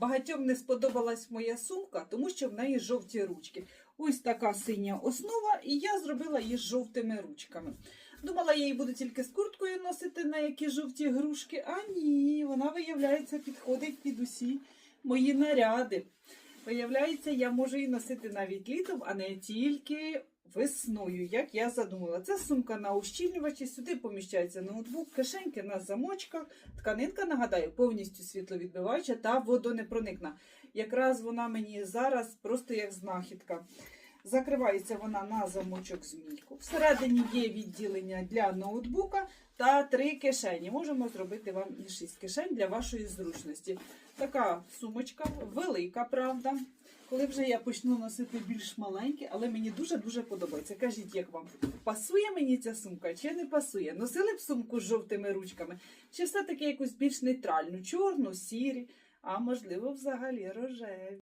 Багатьом не сподобалась моя сумка, тому що в неї жовті ручки. Ось така синя основа, і я зробила її жовтими ручками. Думала, я її буду тільки з курткою носити на які жовті грушки, а ні, вона, виявляється, підходить під усі мої наряди. Виявляється, я можу її носити навіть літом, а не тільки весною, як я задумала. Це сумка на ущільнювачі, сюди поміщається ноутбук, кишеньки на замочках. Тканинка, нагадаю, повністю світловідбиваюча та водонепроникна. Якраз вона мені зараз просто як знахідка. Закривається вона на замочок змійку. Всередині є відділення для ноутбука та три кишені. Можемо зробити вам і шість кишень для вашої зручності. Така сумочка, велика, правда. Коли вже я почну носити більш маленькі, але мені дуже-дуже подобається. Кажіть, як вам пасує мені ця сумка чи не пасує? Носили б сумку з жовтими ручками, чи все-таки якусь більш нейтральну, чорну, сірі, а можливо, взагалі рожеві.